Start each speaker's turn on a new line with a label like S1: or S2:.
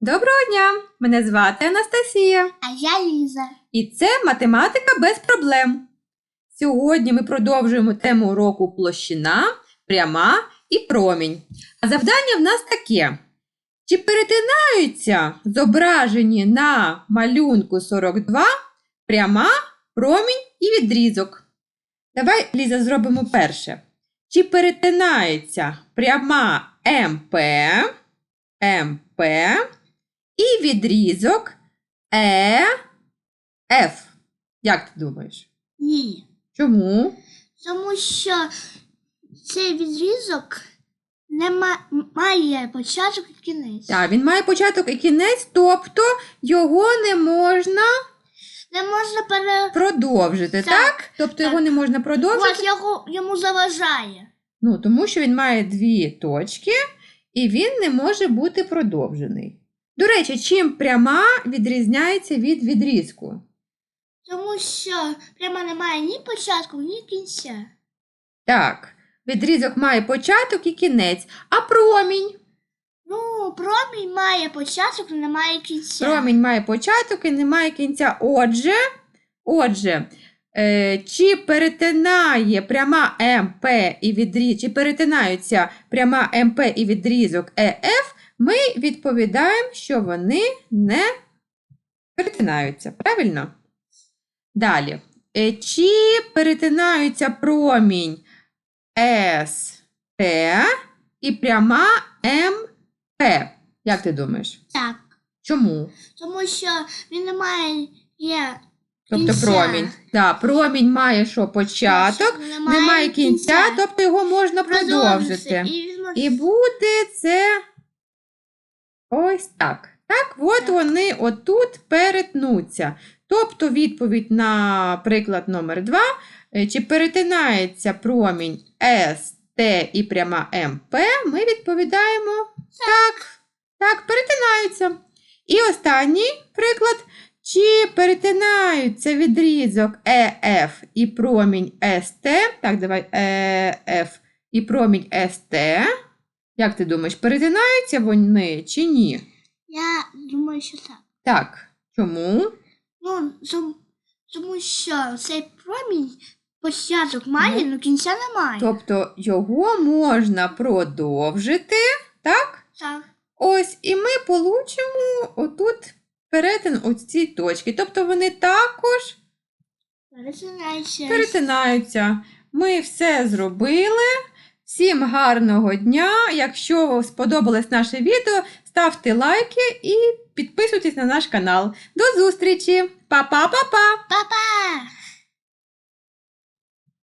S1: Доброго дня! Мене звати Анастасія,
S2: А я Ліза.
S1: і це математика без проблем. Сьогодні ми продовжуємо тему уроку площина, пряма і промінь. А завдання в нас таке: чи перетинаються зображені на малюнку 42 пряма, промінь і відрізок? Давай, Ліза, зробимо перше. Чи перетинається пряма МП, МП і відрізок Е, Ф. Як ти думаєш?
S2: Ні.
S1: Чому?
S2: Тому що цей відрізок не ма- має початок і кінець.
S1: Так, він має початок і кінець, тобто його не можна
S2: Не можна пере...
S1: продовжити, так?
S2: Так,
S1: Тобто
S2: так.
S1: його не можна продовжити.
S2: От його, йому заважає.
S1: Ну, тому що він має дві точки, і він не може бути продовжений. До речі, чим пряма відрізняється від відрізку?
S2: Тому що прямо немає ні початку, ні кінця.
S1: Так, відрізок має початок і кінець, а промінь.
S2: Ну, промінь має початок, але немає кінця.
S1: Промінь має початок і немає кінця. Отже, отже, е, чи перетинає пряма МП і відрізок, чи перетинаються пряма МП і відрізок ЕФ, ми відповідаємо, що вони не перетинаються. Правильно? Далі. Е, Чи перетинаються промінь СТ і пряма МП? Як ти думаєш?
S2: Так.
S1: Чому?
S2: Тому що він не має є
S1: Тобто
S2: Кінця.
S1: промінь. Так, промінь має що початок, немає кінця, тобто його можна продовжити.
S2: І,
S1: І буде це ось так. Так, от
S2: Так.
S1: вони отут перетнуться. Тобто відповідь на приклад номер 2. Чи перетинається промінь С, Т і пряма МП, ми відповідаємо так. Так, перетинаються. І останній приклад. Чи перетинаються відрізок ЕФ і промінь СТ? Так, давай ЕФ і промінь СТ. Як ти думаєш, перетинаються вони чи ні?
S2: Я думаю, що так.
S1: Так. Чому?
S2: Ну, тому, тому що цей промінь початок має, але кінця немає.
S1: Тобто його можна продовжити, так?
S2: Так.
S1: Ось, і ми получимо отут перетин ось ці точки. Тобто вони також
S2: Перетинається.
S1: перетинаються. Ми все зробили. Всім гарного дня! Якщо сподобалось наше відео, ставте лайки і підписуйтесь на наш канал. До зустрічі! Па-па-па-па!
S2: Па-па!